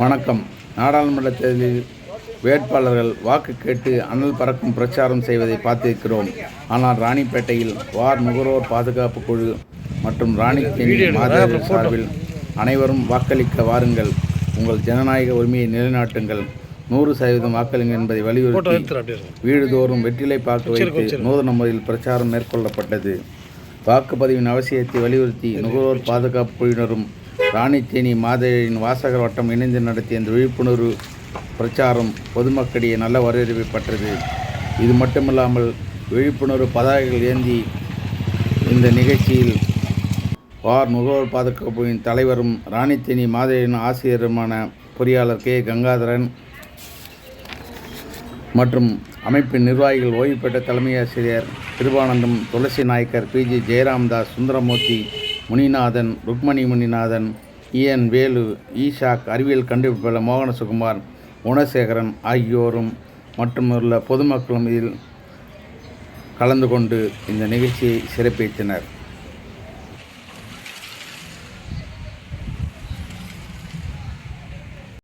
வணக்கம். நாடாளுமன்ற தேர்தலில் வேட்பாளர்கள் வாக்கு கேட்டு அனல் பறக்கும் பிரச்சாரம் செய்வதை பார்த்திருக்கிறோம். ஆனால் ராணிப்பேட்டையில் வார் நுகர்வோர் பாதுகாப்பு குழு மற்றும் ராணித்தேனி மாதேவி சார்பில் அனைவரும் வாக்களிக்க வாருங்கள். உங்கள் ஜனநாயக உரிமையை நிலைநாட்டுங்கள். நூறு சதவீதம் வாக்களிங்க என்பதை வலியுறுத்தி வீடுதோறும் வெற்றிலை பாக்கு வைத்து நூதன முறையில் பிரச்சாரம் மேற்கொள்ளப்பட்டது. வாக்குப்பதிவின் அவசியத்தை வலியுறுத்தி நுகர்வோர் பாதுகாப்பு குழுவினரும் ராணித்தேனி மாதேவியின் வாசகர் வட்டம் இணைந்து நடத்திய இந்த விழிப்புணர்வு பிரச்சாரம் பொதுமக்களிடையே நல்ல வரவேற்பை பெற்றது. இது மட்டுமில்லாமல் விழிப்புணர்வு பதாகைகள் ஏந்தி இந்த நிகழ்ச்சியில் வார் நுகர்வோர் பாதுகாப்புவின் தலைவரும் ராணித்தேனி மாதேவியின் ஆசிரியருமான பொறியாளர் கே. கங்காதரன் மற்றும் அமைப்பின் நிர்வாகிகள் ஓய்வு பெற்ற தலைமை ஆசிரியர் Kirubanandam Thulasi Naicker P G Jayaramdas Sundaramoorthy Muninathan Rukmani Muninathan E N Velu Ishaq அறிவியல் கண்டுபிடிப்பாளர் மோகன சுகுமார் குணசேகரன் ஆகியோரும் மற்றும் உள்ள பொதுமக்களும் இதில் கலந்து கொண்டு இந்த நிகழ்ச்சியை சிறப்பித்தனர்.